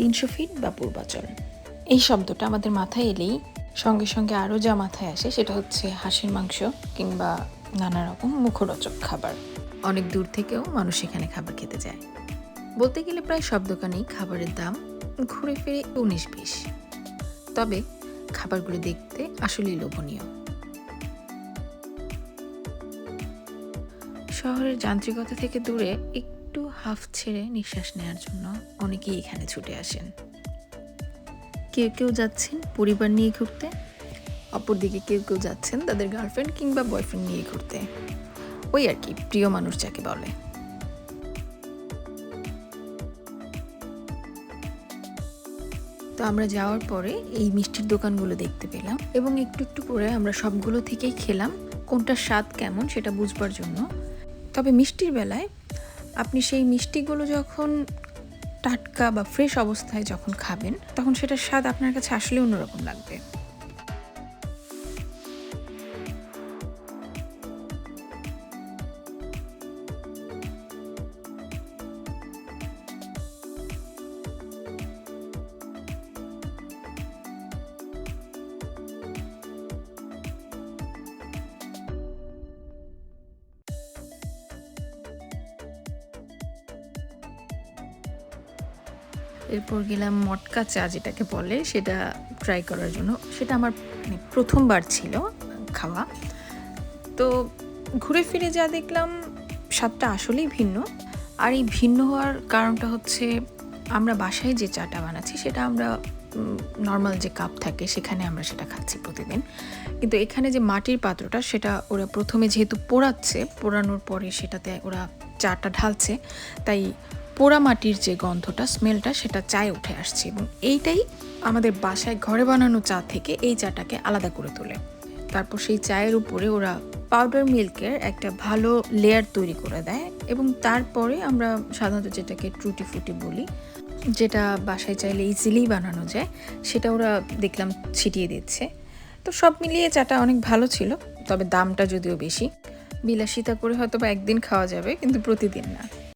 তিনশো ফিট বা পূর্বাচল। এই শব্দটা আমাদের মাথায় এলেই সঙ্গে সঙ্গে আরও যা মাথায় আসে সেটা হচ্ছে হাঁসের মাংস কিংবা নানা রকম মুখরোচক খাবার। অনেক দূর থেকেও মানুষ এখানে খাবার খেতে যায়। বলতে গেলে প্রায় সব দোকানেই খাবারের দাম ঘুরে ফিরে উনিশ বিশ। তবে খাবারগুলো দেখতে আসলেই লোভনীয়। শহরের যান্ত্রিকতা থেকে দূরে একটু হাফ ছেড়ে নিঃশ্বাস নেওয়ার জন্য অনেকেই এখানে ছুটে আসেন। কেউ কেউ যাচ্ছেন পরিবার নিয়ে ঘুরতে, অপরদিকে কেউ কেউ যাচ্ছেন তাদের গার্লফ্রেন্ড কিংবা বয়ফ্রেন্ড নিয়ে ঘুরতে। ওই আর কি, প্রিয় মানুষ যাকে বলে। তো আমরা যাওয়ার পরে এই মিষ্টির দোকানগুলো দেখতে পেলাম এবং একটু একটু করে আমরা সবগুলো থেকেই খেলাম কোনটার স্বাদ কেমন সেটা বুঝবার জন্য। তবে মিষ্টির বেলায় আপনি সেই মিষ্টিগুলো যখন টাটকা বা ফ্রেশ অবস্থায় যখন খাবেন, তখন সেটার স্বাদ আপনার কাছে আসলে অন্যরকম লাগবে। এরপর গেলাম মটকা চা যেটাকে বলে, সেটা ট্রাই করার জন্য। সেটা আমার মানে প্রথমবার ছিল খাওয়া। তো ঘুরে ফিরে যা দেখলাম, স্বাদটা আসলেই ভিন্ন। আর এই ভিন্ন হওয়ার কারণটা হচ্ছে, আমরা বাসায় যে চাটা বানাচ্ছি, সেটা আমরা নর্মাল যে কাপ থাকে, সেখানে আমরা সেটা খাচ্ছি প্রতিদিন। কিন্তু এখানে যে মাটির পাত্রটা, সেটা ওরা প্রথমে যেহেতু পোড়াচ্ছে, পোড়ানোর পরে সেটাতে ওরা চাটা ঢালছে, তাই পোড়া মাটির যে গন্ধটা, স্মেলটা সেটা চায়ে উঠে আসছে এবং এইটাই আমাদের বাসায় ঘরে বানানো চা থেকে এই চাটাকে আলাদা করে তোলে। তারপর সেই চায়ের উপরে ওরা পাউডার মিল্কের একটা ভালো লেয়ার তৈরি করে দেয় এবং তারপরে আমরা সাধারণত যেটাকে ট্রুটি ফুটি বলি, যেটা বাসায় চাইলে ইজিলি বানানো যায়, সেটা ওরা দেখলাম ছিটিয়ে দিচ্ছে। তো সব মিলিয়ে চাটা অনেক ভালো ছিল, তবে দামটা যদিও বেশি। বিলাসিতা করে হয়তো বা একদিন খাওয়া যাবে, কিন্তু প্রতিদিন না।